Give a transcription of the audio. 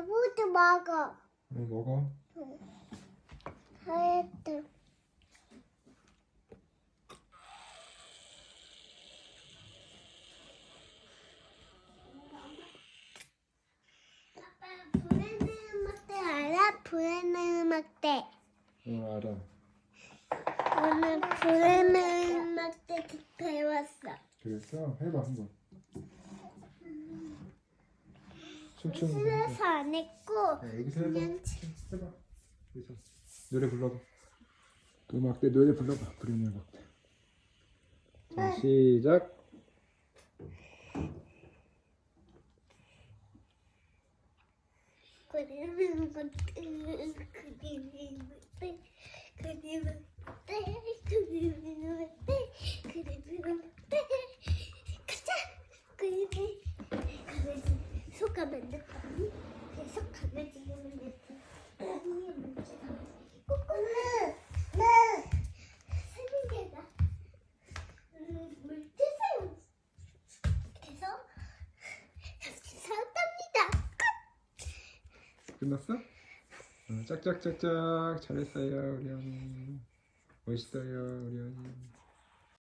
먹어. 어, 먹어. 하얗다. 아빠 불에는 음악대 알아? 불에는 음악대. 어, 알아. 오늘 불에는 음악대 배웠어. 그랬어? 해봐 한번. 춤추는 거. 술에서 안 했고 어, 여기서 해봐. 그냥 해봐. 여기서 노래 불러봐. 그 음악대 노래 불러봐. 부르는 음악대. 자, 시작. 음악대 그림은 음악대 그림은 음악대 그림은 음악대 그림은 음악대 가자 그림은 강아지 소가만 넣었니? 계속 강아지만 넣었니? 아니 문제가 꼬꼬는 개가 물티세요 그래서 같이 살답니다 끝났어? 어, 짝짝짝짝 잘했어요 우리 언니. 멋있어요 우리 언니.